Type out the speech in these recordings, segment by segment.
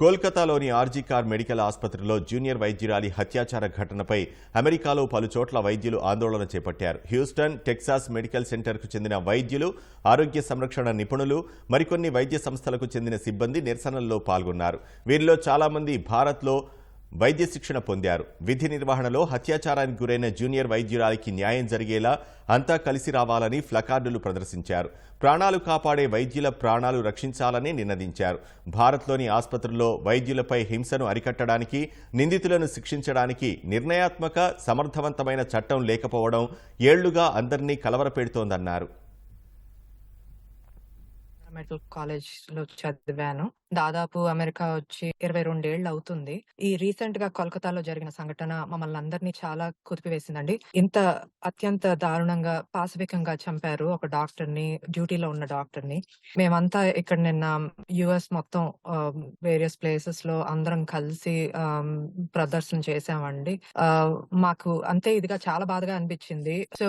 కోల్కతాలోని RG Kar medical ఆసుపత్రిలో junior వైద్యురాలి హత్యాచార ఘటనపై అమెరికాలో పలుచోట్ల వైద్యులు ఆందోళన చేపట్టారు. హ్యూస్టన్ టెక్సాస్ మెడికల్ సెంటర్కు చెందిన వైద్యులు ఆరోగ్య సంరక్షణ నిపుణులు మరికొన్ని వైద్య సంస్థలకు చెందిన సిబ్బంది నిరసనల్లో పాల్గొన్నారు. వీరిలో చాలామంది భారత్లో వైద్య శిక్షణ పొందారు. విధి నిర్వహణలో హత్యాచారానికి గురైన జూనియర్ వైద్యురాలికి న్యాయం జరిగేలా అంతా కలిసి రావాలని ఫ్లకార్డులు ప్రదర్శించారు. ప్రాణాలు కాపాడే వైద్యుల ప్రాణాలు రక్షించాలని నినదించారు. భారత్లోని ఆసుపత్రుల్లో వైద్యులపై హింసను అరికట్టడానికి నిందితులను శిక్షించడానికి నిర్ణయాత్మక సమర్థవంతమైన చట్టం లేకపోవడం ఏళ్ళుగా అందరినీ కలవరపెడుతోందన్నారు. మెడికల్ కాలేజ్లో చదివాను. దాదాపు అమెరికా వచ్చి ఇరవై రెండేళ్ళు అవుతుంది. ఈ రీసెంట్గా కోల్కతాలో జరిగిన సంఘటన మమ్మల్ని అందరినీ చాలా కుదిపివేసిందండి. ఇంత అత్యంత దారుణంగా పాశవికంగా చంపారు ఒక డాక్టర్ని డ్యూటీలో ఉన్న డాక్టర్ని మేమంతా ఇక్కడ నిన్న యుఎస్ మొత్తం వేరియస్ ప్లేసెస్లో అందరం కలిసి ప్రదర్శన చేసామండి మాకు అంతే ఇదిగా చాలా బాధగా అనిపించింది. సో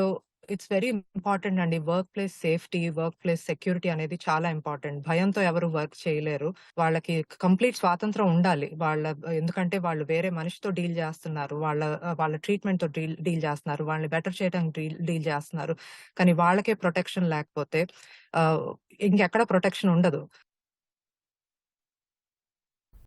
ఇట్స్ వెరీ ఇంపార్టెంట్ అండి. Work place safety work place security అనేది చాలా ఇంపార్టెంట్ భయంతో ఎవరు వర్క్ చేయలేరు. వాళ్ళకి కంప్లీట్ స్వాతంత్రం ఉండాలి. వాళ్ళ ఎందుకంటే వాళ్ళు వేరే మనిషితో డీల్ చేస్తున్నారు. వాళ్ళ వాళ్ళ ట్రీట్మెంట్తో డీల్ డీల్ చేస్తున్నారు. వాళ్ళని బెటర్ చేయడానికి డీల్ డీల్ చేస్తున్నారు. కానీ వాళ్ళకే ప్రొటెక్షన్ లేకపోతే ఇంకెక్కడ ప్రొటెక్షన్ ఉండదు.